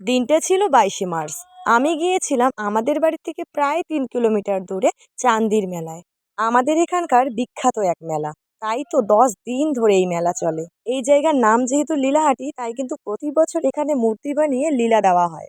দিনটা ছিল বাইশে মার্চ। আমি গিয়েছিলাম আমাদের বাড়ি থেকে প্রায় তিন কিলোমিটার দূরে চান্দির মেলায়। আমাদের এখানকার বিখ্যাত এক মেলা। তাই তো দশ দিন ধরে এই মেলা চলে। এই জায়গার নাম যেহেতু লীলাহাটি, তাই কিন্তু প্রতি বছর এখানে মূর্তি বানিয়ে লীলা দেওয়া হয়।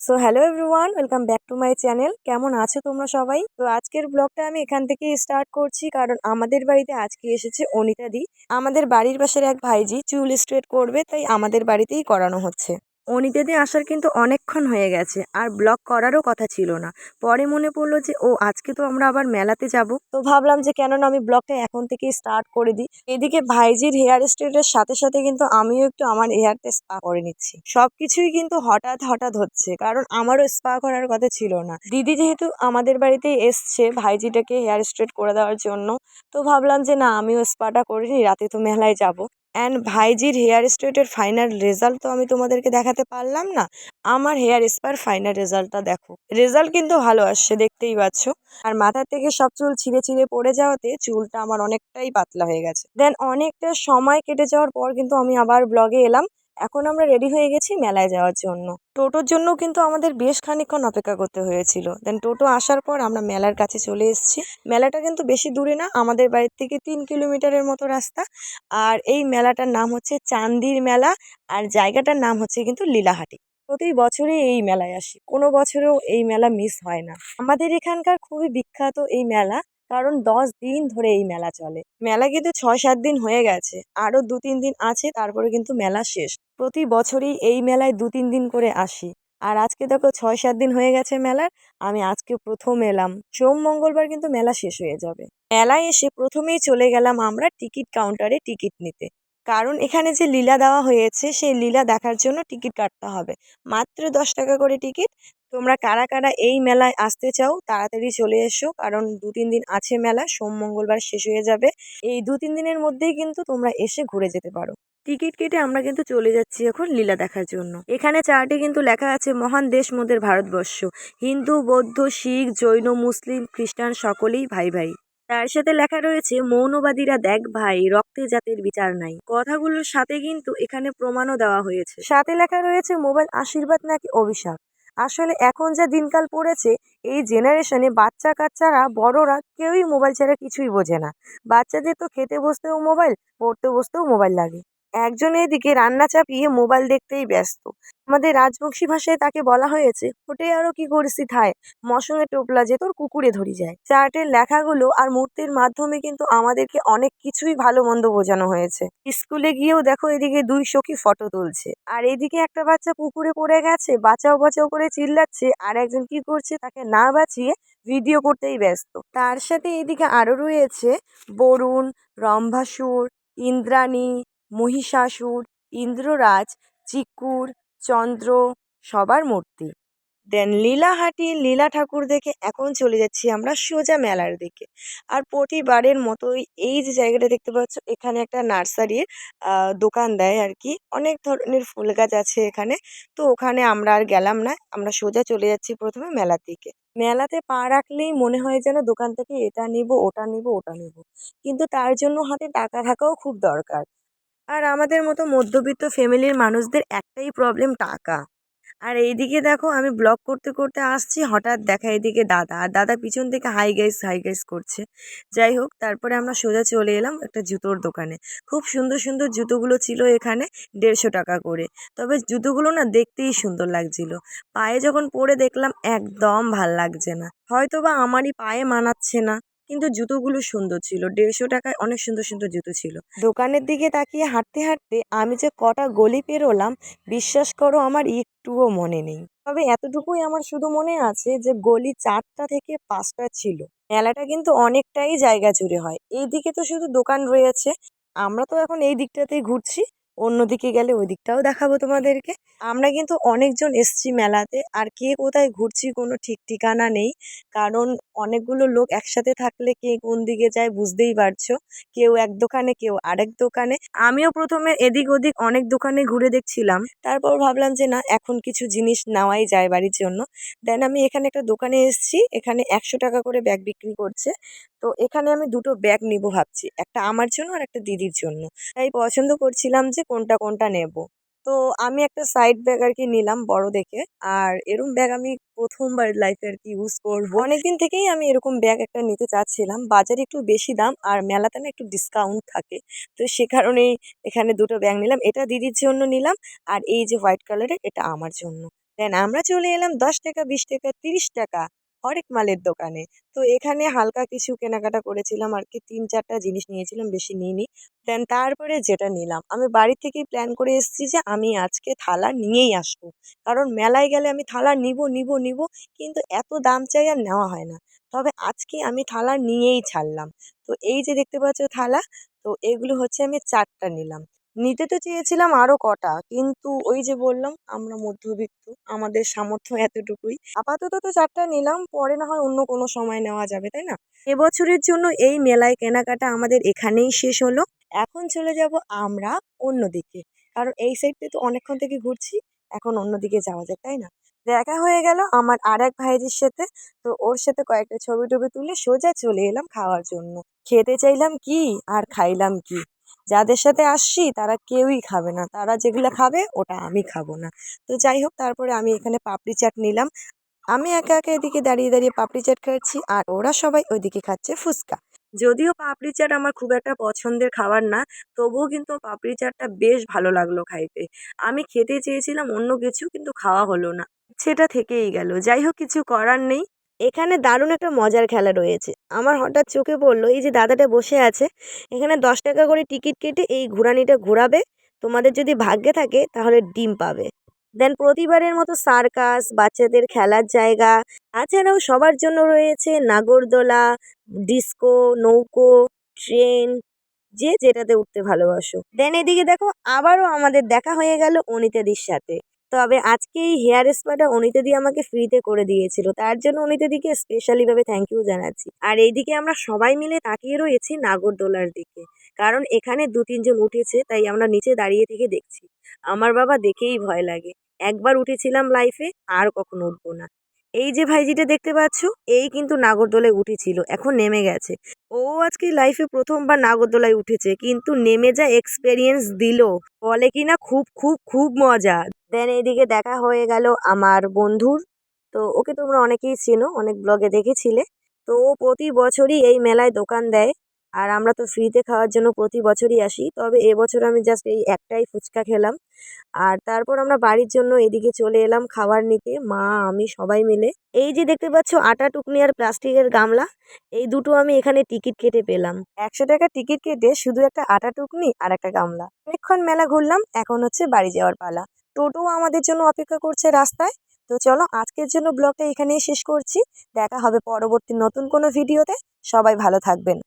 So hello everyone welcome back to my channel কেমন আছো তোমরা সবাই? তো আজকের ব্লগটা আমি এখান থেকে স্টার্ট করছি, কারণ আমাদের বাড়িতে আজকে এসেছে অনিতাদি আমাদের বাড়ির পাশের এক ভাইজি চুল স্ট্রেট করবে, তাই আমাদের বাড়িতেই করানো হচ্ছে। অনিতা দি আসার কিন্তু অনেকক্ষণ হয়ে গেছে, আর ব্লগ করারও কথা ছিল না। পরে মনে পড়ল যে, ও, আজকে তো আমরা আবার মেলাতে যাব। তো ভাবলাম যে কেন না আমি ব্লগটা এখন থেকেই স্টার্ট করে দিই। এদিকে ভাইজির হেয়ার স্ট্রেটের সাথে সাথে কিন্তু আমিও একটু আমার হেয়ারটা স্পা করে নিচ্ছি। সব কিছুই কিন্তু হঠাৎ হঠাৎ হচ্ছে, কারণ আমারও স্পা করার কথা ছিল না। দিদি যেহেতু আমাদের বাড়িতে এসছে ভাইজিটাকে হেয়ার স্ট্রেট করে দেওয়ার জন্য, তো ভাবলাম যে, না, আমিও স্পাটা করিনি রাতে তো মেলায় যাব। অ্যান্ড ভাইজির হেয়ার স্ট্রেটের ফাইনাল রেজাল্ট তো আমি তোমাদেরকে দেখাতে পারলাম না। আমার হেয়ার স্পার ফাইনাল রেজাল্টটা দেখো। রেজাল্ট কিন্তু ভালো আসছে, দেখতেই পাচ্ছ। আর মাথার থেকে সব চুল ছিঁড়ে ছিঁড়ে পড়ে যাওয়াতে চুলটা আমার অনেকটাই পাতলা হয়ে গেছে। দেন অনেকটা সময় কেটে যাওয়ার পর কিন্তু আমি আবার ব্লগে এলাম। এখন আমরা রেডি হয়ে গেছি মেলায় যাওয়ার জন্য। টোটোর জন্য কিন্তু আমাদের বেশ খানিকক্ষণ অপেক্ষা করতে হয়েছিল। দেন টোটো আসার পর আমরা মেলার কাছে চলে এসেছি। মেলাটা কিন্তু বেশি দূরে না, আমাদের বাড়ির থেকে তিন কিলোমিটারের মতো রাস্তা। আর এই মেলাটার নাম হচ্ছে চান্দির মেলা, আর জায়গাটার নাম হচ্ছে কিন্তু লীলাহাটি। প্রতি বছরই এই মেলায় আসি। কোনো বছরেও এই মেলা মিস হয় না। আমাদের এখানকার খুবই বিখ্যাত এই মেলা। কারণ দশ দিন ধরে এই মেলা চলে। মেলা কিন্তু ছয় সাত দিন হয়ে গেছে। আরও দু তিন দিন আছে, তারপরে কিন্তু মেলা শেষ। প্রতি বছরই এই মেলায় দু তিন দিন করে আসি। আর আজকে দেখো ছয় সাত দিন হয়ে গেছে মেলার, আমি আজকে প্রথম এলাম। সোম, মঙ্গলবার কিন্তু মেলা শেষ হয়ে যাবে। মেলায় এসে প্রথমেই চলে গেলাম আমরা টিকিট কাউন্টারে টিকিট নিতে। কারণ এখানে যে লীলা দেওয়া হয়েছে, সেই লীলা দেখার জন্য টিকিট কাটতে হবে। মাত্র দশ টাকা করে টিকিট তোমরা কারা কারা এই মেলায় আসতে চাও, তাড়াতাড়ি চলে এসো, কারণ দু তিন দিন আছে মেলা, সোম, মঙ্গলবার শেষ হয়ে যাবে। এই দু তিন দিনের মধ্যেই কিন্তু তোমরা এসে ঘুরে যেতে পারো। টিকিট কেটে আমরা কিন্তু চলে যাচ্ছি এখন লীলা দেখার জন্য। এখানে চার্টে কিন্তু লেখা আছে, মহান দেশ মোদের ভারতবর্ষ। হিন্দু, বৌদ্ধ, শিখ, জৈন, মুসলিম, খ্রিস্টান সকলেই ভাই ভাই। তার সাথে লেখা রয়েছে, মৌনবাদীরা দেখ ভাই, রক্তে জাতের বিচার নাই। কথাগুলোর সাথে কিন্তু এখানে প্রমাণও দেওয়া হয়েছে। সাথে লেখা রয়েছে, মোবাইল আশীর্বাদ নাকি অভিশাপ? আসলে এখন যা দিনকাল পড়েছে, এই জেনারেশনে বাচ্চা কাচ্চারা বড়রা কেউই মোবাইল ছাড়া কিছুই বোঝে না। বাচ্চাদের তো খেতে বসতেও মোবাইল পড়তে বসতেও মোবাইল লাগে। একজন এদিকে রান্না চাপিয়ে মোবাইল দেখতেই ব্যস্ত। আমাদের রাজবংশী ভাষায় তাকে বলা হয়েছে, হোটে আরও কি করছি থায়? মশঙে টোপলা যে তোর কুকুরে ধরি যায়। চার্টের লেখাগুলো আর মূর্তির মাধ্যমে কিন্তু আমাদেরকে অনেক কিছুই ভালো মন্দ বোঝানো হয়েছে। স্কুলে গিয়েও দেখো এদিকে দুই সখী ফটো তুলছে। আর এদিকে একটা বাচ্চা পুকুরে পড়ে গেছে, বাঁচাও বাঁচাও করে চিল্লাচ্ছে, আর একজন কি করছে তাকে না বাঁচিয়ে ভিডিও করতেই ব্যস্ত। তার সাথে এদিকে আরও রয়েছে বরুণ রম্ভাসুর ইন্দ্রাণী মহিষাসুর, ইন্দ্ররাজ, চিকুর, চন্দ্র, সবার মূর্তি। দেন লীলাহাটি, লীলা ঠাকুর দেখে এখন চলে যাচ্ছি আমরা সোজা মেলার দিকে। আর প্রতিবারের মতোই এই যে জায়গাটা দেখতে পাচ্ছ, এখানে একটা নার্সারির দোকান দেয় আর কি অনেক ধরনের ফুল গাছ আছে এখানে। তো ওখানে আমরা আর গেলাম না, আমরা সোজা চলে যাচ্ছি প্রথমে মেলার দিকে। মেলাতে পা রাখলেই মনে হয় যেন দোকান থেকে এটা নিব, ওটা নিব ওটা নিব। কিন্তু তার জন্য হাতে টাকা থাকাও খুব দরকার। আর আমাদের মতো মধ্যবিত্ত ফ্যামিলির মানুষদের একটাই প্রবলেম টাকা। আর এইদিকে দেখো, আমি ব্লগ করতে করতে আসছি, হঠাৎ দেখা এদিকে দাদা। আর দাদা পিছন থেকে হাই গাইস হাই গাইস করছে। যাই হোক, তারপরে আমরা সোজা চলে এলাম একটা জুতোর দোকানে। খুব সুন্দর সুন্দর জুতোগুলো ছিল এখানে দেড়শো টাকা করে। তবে জুতোগুলো না দেখতেই সুন্দর লাগছিল। পায়ে যখন পরে দেখলাম একদম ভালো লাগছে না। হয়তো বা আমারই পায়ে মানাচ্ছে না। কিন্তু জুতোগুলো সুন্দর ছিল। দেড়শো টাকায় অনেক সুন্দর সুন্দর জুতো ছিল। দোকানের দিকে তাকিয়ে হাঁটতে হাঁটতে আমি যে কটা গলি পেরোলাম, বিশ্বাস করো আমার একটুও মনে নেই। তবে এতটুকুই আমার শুধু মনে আছে যে গলি চারটা থেকে পাঁচটা ছিল। মেলাটা কিন্তু অনেকটাই জায়গা জুড়ে হয়। এই দিকে তো শুধু দোকান রয়েছে। আমরা তো এখন এই দিকটাতেই ঘুরছি। অন্যদিকে গেলে ওই দিকটাও দেখাবো তোমাদেরকে। আমরা কিন্তু অনেকজন এসছি মেলাতে, আর কে কোথায় ঘুরছি কোনো ঠিক ঠিকানা নেই। কারণ অনেকগুলো লোক একসাথে থাকলে কে কোন দিকে যায় বুঝতেই পারছ। কেউ এক দোকানে, কেউ আরেক দোকানে। আমিও প্রথমে এদিক ওদিক অনেক দোকানে ঘুরে দেখছিলাম। তারপর ভাবলাম যে না, এখন কিছু জিনিস নেওয়াই যায় বাড়ির জন্য। দেন আমি এখানে একটা দোকানে এসছি, এখানে একশো টাকা করে ব্যাগ বিক্রি করছে। তো এখানে আমি দুটো ব্যাগ নিব ভাবছি, একটা আমার জন্য আর একটা দিদির জন্য। তাই পছন্দ করছিলাম যে কোনটা কোনটা নেব। তো আমি একটা সাইড ব্যাগ আর কি নিলাম বড় দেখে, আর এরকম ব্যাগ আমি প্রথমবার লাইফে আর কি ইউজ করব। অনেকদিন থেকেই আমি এরকম ব্যাগ একটা নিতে চাচ্ছিলাম। বাজারে একটু বেশি দাম আর মেলাতে না একটু ডিসকাউন্ট থাকে। তো সে কারণেই এখানে দুটো ব্যাগ নিলাম। এটা দিদির জন্য নিলাম আর এই যে হোয়াইট কালারের এটা আমার জন্য। দেন আমরা চলে এলাম দশ টাকা, বিশ টাকা, তিরিশ টাকা। হরেক মালের দোকানে। তো এখানে হালকা কিছু কেনাকাটা করেছিলাম আর কি তিন চারটা জিনিস নিয়েছিলাম, বেশি নিইনি। দেন তারপরে যেটা নিলাম, আমি বাড়ি থেকেই প্ল্যান করে এসেছি যে আমি আজকে থালা নিয়েই আসব। কারণ মেলায় গেলে আমি থালা নিব নিব নিব, কিন্তু এত দাম চাই আর নেওয়া হয় না। তবে আজকে আমি থালা নিয়েই ছাড়লাম। তো এই যে দেখতে পাচ্ছ থালা, তো এগুলো হচ্ছে আমি চারটা নিলাম। নিতে তো চেয়েছিলাম আরও কটা। কিন্তু ওই যে বললাম, আমরা মধ্যবিত্ত, আমাদের সামর্থ্য এতটুকুই। আপাতত তো চারটা নিলাম, পরে না হয় অন্য কোনো সময় নেওয়া যাবে, তাই না? এবছরের জন্য এই মেলায় কেনাকাটা আমাদের এখানেই শেষ হলো। এখন চলে যাব আমরা অন্যদিকে কারণ এই সাইডে তো অনেকক্ষণ থেকে ঘুরছি, এখন অন্যদিকে যাওয়া যাক, তাই না? দেখা হয়ে গেল আমার আর এক ভাইজির সাথে। তো ওর সাথে কয়েকটা ছবি টবি তুলে সোজা চলে এলাম খাওয়ার জন্য। খেতে চাইলাম কি আর খাইলাম কি? যাদের সাথে আসছি, তারা কেউই খাবে না। তারা যেগুলো খাবে, ওটা আমি খাব না। তো যাই হোক, তারপরে আমি এখানে পাপড়ি চাট নিলাম। আমি একা একা এদিকে দাঁড়িয়ে দাঁড়িয়ে পাপড়ি চাট খাচ্ছি, আর ওরা সবাই ওইদিকে খাচ্ছে ফুচকা। যদিও পাপড়ি চাট আমার খুব একটা পছন্দের খাবার না, তবুও কিন্তু পাপড়ি চাটটা বেশ ভালো লাগল খাইতে। আমি খেতে চেয়েছিলাম অন্য কিছু, কিন্তু খাওয়া হলো না। সেটা থেকেই গেল। যাই হোক, কিছু করার নেই। এখানে দারুণ একটা মজার খেলা রয়েছে। আমার হঠাৎ চোখে পড়ল, এই যে দাদাটা বসে আছে, এখানে দশ টাকা করে টিকিট কেটে এই ঘোরানিটা ঘোরাবে। তোমাদের যদি ভাগ্যে থাকে, তাহলে ডিম পাবে। দেন প্রতিবারের মতো সার্কাস, বাচ্চাদের খেলার জায়গা, তাছাড়াও সবার জন্য রয়েছে নাগরদোলা, ডিস্কো, নৌকো, ট্রেন, যে যেটাতে উঠতে ভালোবাসো। দেন এদিকে দেখো, আবারও আমাদের দেখা হয়ে গেল অনিতাদির সাথে। তবে আজকে এই হেয়ার স্পাটা অনিতাদি আমাকে ফ্রিতে করে দিয়েছিল। তার জন্য অনিতাদিকে স্পেশালিভাবে থ্যাংক ইউ জানাচ্ছি। আর এইদিকে আমরা সবাই মিলে তাকিয়ে রয়েছি নাগরদোলার দিকে। কারণ এখানে দু তিনজন উঠেছে, তাই আমরা নিচে দাঁড়িয়ে থেকে দেখছি। আমার বাবা দেখেই ভয় লাগে। একবার উঠেছিলাম লাইফে আর কখনো উঠবো না। এই যে ভাইজিটা দেখতে পাচ্ছ, এই কিন্তু নাগরদোলায় উঠেছিল, এখন নেমে গেছে। ও আজকে লাইফে প্রথমবার নাগরদোলায় উঠেছে, কিন্তু নেমে যা এক্সপেরিয়েন্স দিল, বলে কি না খুব খুব খুব মজা। দেন এইদিকে দেখা হয়ে গেল আমার বন্ধুর, তো ওকে তোমরা অনেকেই চেনো, অনেক ব্লগে দেখেছিলে। তো ও প্রতি বছরই এই মেলায় দোকান দেয়। আর আমরা তো ফ্রিতে খাওয়ার জন্য প্রতি বছরই আসি। তবে এবছর আমি জাস্ট এই একটাই ফুচকা খেলাম। আর তারপর আমরা বাড়ির জন্য এদিকে চলে এলাম খাবার নিতে। মা, আমি সবাই মিলে। এই যে দেখতে পাচ্ছ, আটা টুকনি আর প্লাস্টিকের গামলা, এই দুটো আমি এখানে টিকিট কেটে পেলাম। একশো টাকা টিকিট কেটে শুধু একটা আটা টুকনি আর একটা গামলা। অনেকক্ষণ মেলা ঘুরলাম, এখন হচ্ছে বাড়ি যাওয়ার পালা। টোটো আমাদের জন্য অপেক্ষা করছে রাস্তায়। তো চলো, আজকের জন্য ব্লগটা এখানেই শেষ করছি। দেখা হবে পরবর্তী নতুন কোনো ভিডিওতে। সবাই ভালো থাকবেন।